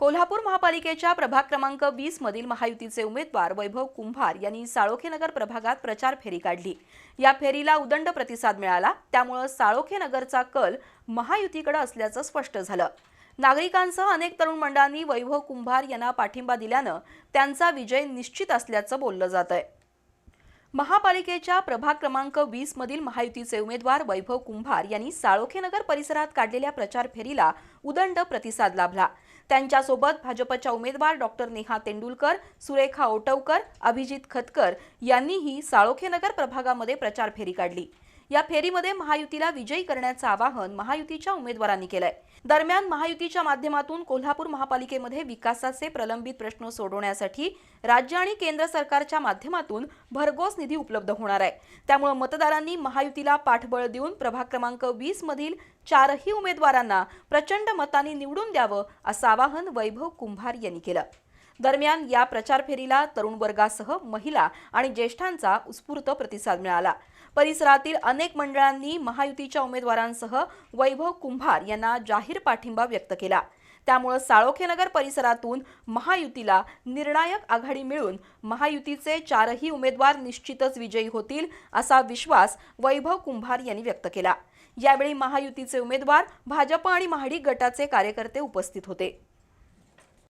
कोल्हापूर महापालिकेच्या प्रभाग क्रमांक वीस मधील महायुतीचे उमेदवार वैभव कुंभार यांनी साळोखेनगर प्रभागात प्रचार फेरी काढली. या फेरीला उदंड प्रतिसाद मिळाला. त्यामुळं साळोखेनगरचा कल महायुतीकडे असल्याचं स्पष्ट झालं. नागरिकांसह अनेक तरुण मंडळांनी वैभव कुंभार यांना पाठिंबा दिल्यानं त्यांचा विजय निश्चित असल्याचं बोललं जात आहे महापालिकेच्या प्रभाग क्रमांक वीस मधील महायुतीचे उमेदवार वैभव कुंभार यांनी साळोखेनगर परिसरात काढलेल्या प्रचार फेरीला उदंड प्रतिसाद लाभला. त्यांच्यासोबत भाजपच्या उमेदवार डॉक्टर नेहा तेंडुलकर सुरेखा ओटवकर अभिजित खतकर यांनीही साळोखेनगर प्रभागामध्ये प्रचार फेरी काढली. या फेरीमध्ये महायुतीला विजयी करण्याचं आवाहन महायुतीच्या उमेदवारांनी केलंय. दरम्यान महायुतीच्या माध्यमातून कोल्हापूर महापालिकेमध्ये विकासाचे प्रलंबित प्रश्न सोडवण्यासाठी राज्य आणि केंद्र सरकारच्या माध्यमातून भरघोस निधी उपलब्ध होणार आहे. त्यामुळे मतदारांनी महायुतीला पाठबळ देऊन प्रभाग क्रमांक वीस मधील चारही उमेदवारांना प्रचंड मतांनी निवडून द्यावं असं आवाहन वैभव कुंभार यांनी केलं. दरम्यान या प्रचार फेरीला तरुण वर्गासह महिला आणि ज्येष्ठांचा उत्स्फूर्त प्रतिसाद मिळाला. परिसरातील अनेक मंडळांनी महायुतीच्या उमेदवारांसह वैभव कुंभार यांना जाहीर पाठिंबा व्यक्त केला. त्यामुळं साळोखेनगर परिसरातून महायुतीला निर्णायक आघाडी मिळून महायुतीचे चारही उमेदवार निश्चितच विजयी होतील असा विश्वास वैभव कुंभार यांनी व्यक्त केला. यावेळी महायुतीचे उमेदवार भाजप आणि महाडी गटाचे कार्यकर्ते उपस्थित होते.